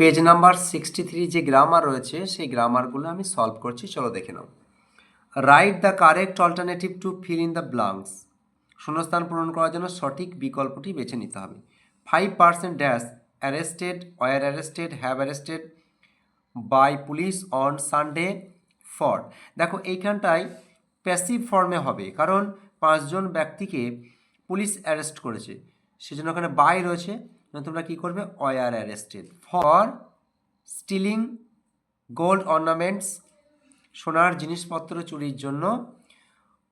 Page number sixty three যে grammar রয়েছে, সেই গ্রামারগুলো আমি সলভ করছি, চলো দেখে নাও। Write the correct alternative to fill in the blanks শূন্যস্থান পূরণ করার জন্য সঠিক বিকল্পটি বেছে নিতে হবে। Five percent dash arrested were arrested have arrested by police on Sunday for দেখো, এইখানটায় প্যাসিভ ফর্মে হবে, কারণ পাঁচজন ব্যক্তিকে পুলিশ অ্যারেস্ট করেছে। সেজন্য ওখানে বাই রয়েছে। তোমরা কী করবে? Were arrested for stealing gold ornaments সোনার জিনিসপত্র চুরির জন্য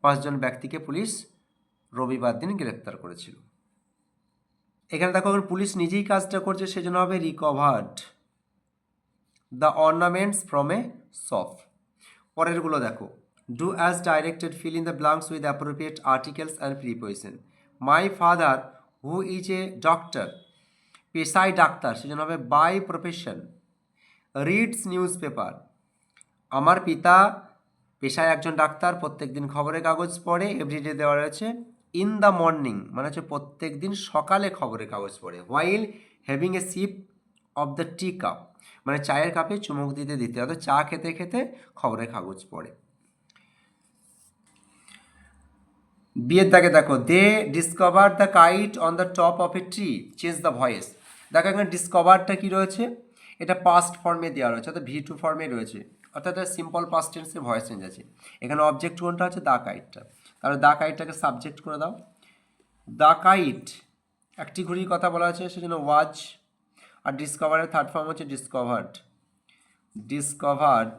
পাঁচজন ব্যক্তিকে পুলিশ রবিবার দিন গ্রেপ্তার করেছিল। এখানে দেখো পুলিশ নিজেই কাজটা করছে, সেজন্য হবে recovered the ornaments from a shop পরেরগুলো দেখো do as directed fill in the blanks with appropriate articles and preposition my father who is a doctor পেশায় ডাক্তার, সেজন্য হবে by profession reads newspaper আমার পিতা পেশায় একজন ডাক্তার প্রত্যেক দিন খবরের কাগজ পড়ে এভরিডে দেওয়া রয়েছে ইন দ্য মর্নিং মানে হচ্ছে প্রত্যেক দিন সকালে খবরের কাগজ পড়ে while having a sip of the tea cup মানে চায়ের কাপে চুমুক দিতে দিতে, অর্থাৎ চা খেতে খেতে খবরের কাগজ পড়ে। বিয়ের দাগে দেখো they discover the kite on the top of a tree change the voice দেখো, এখানে ডিসকভারটা কী রয়েছে? এটা পাস্ট ফর্মে দেওয়া রয়েছে, অর্থাৎ ভি টু ফর্মে রয়েছে। অর্থাৎ সিম্পল পাস্ট টেন্সে ভয়েস চেঞ্জ আছে। এখানে অবজেক্ট কোনটা হচ্ছে? দা কাইটটা তাহলে দা কাইটটাকে সাবজেক্ট করে দাও। দা কাইট একটি ঘড়ির কথা বলা আছে, সেজন্য ওয়াচ আর ডিসকভারের থার্ড ফর্ম হচ্ছে discovered discovered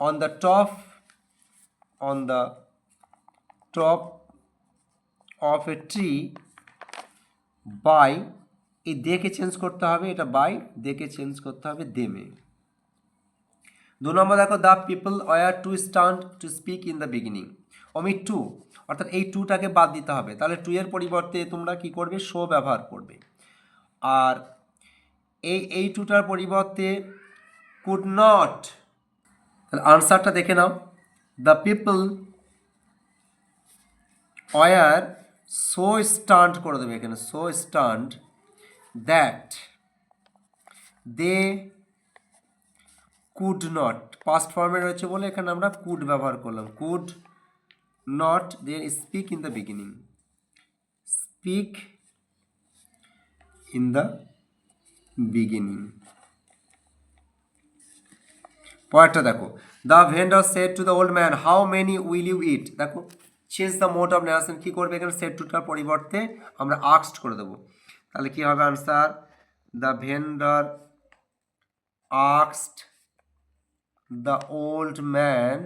on the top on the top of a tree by এই দেখে চেঞ্জ করতে হবে, এটা বাই দেখে চেঞ্জ করতে হবে দেমে দু নম্বর দেখো the people were to stand to speak in the beginning omit to অর্থাৎ এই টুটাকে বাদ দিতে হবে। তাহলে টু এর পরিবর্তে তোমরা কি করবে? শো ব্যবহার করবে। আর এই এই টুটার পরিবর্তে কুড নট তাহলে আনসারটা দেখে নাও। The people were so stunned করে দেবে এখানে so stunned that they could not past ফর্মে রয়েছে বলে এখানে আমরা কুড ব্যবহার করলাম। Could not they speak in the beginning speak in the beginning পরেরটা দেখো। The vendor said to the old man how many will you eat দেখো। Change the mode of nation কী করবে এখানে? সেট টুটার পরিবর্তে আমরা আক্সড করে দেবো। তাহলে কী হবে answer the vendor আক্সড the old man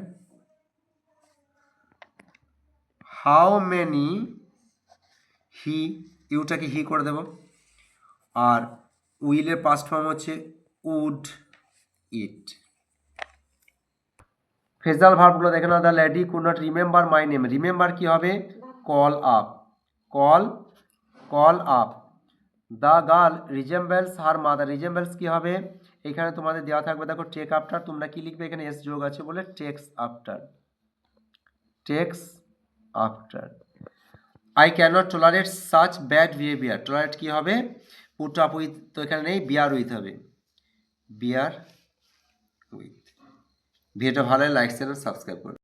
how many he ইউটাকে he করে দেব। আর উইলের পাস্ট ফর্ম হচ্ছে উড ইট ফেজাল ভার্বগুলো দেখে নাও, the lady could not remember my name. Remember কী হবে? Call up. Call call up. The girl resembles her mother. Resembles কী হবে? এখানে তোমাদের দেওয়া থাকবে, দেখো, টেক আফটার। তোমরা কি লিখবে এখানে? এস যোগ আছে বলে takes after. Takes after. I cannot tolerate such bad behaviour. Tolerate কী হবে? পুট আপ উইথ, তো এখানে নেই, বিয়ার উইথ হবে। Bear with. ভিডিওটা ভালো লাগে লাইক চ্যানেল সাবস্ক্রাইব করবে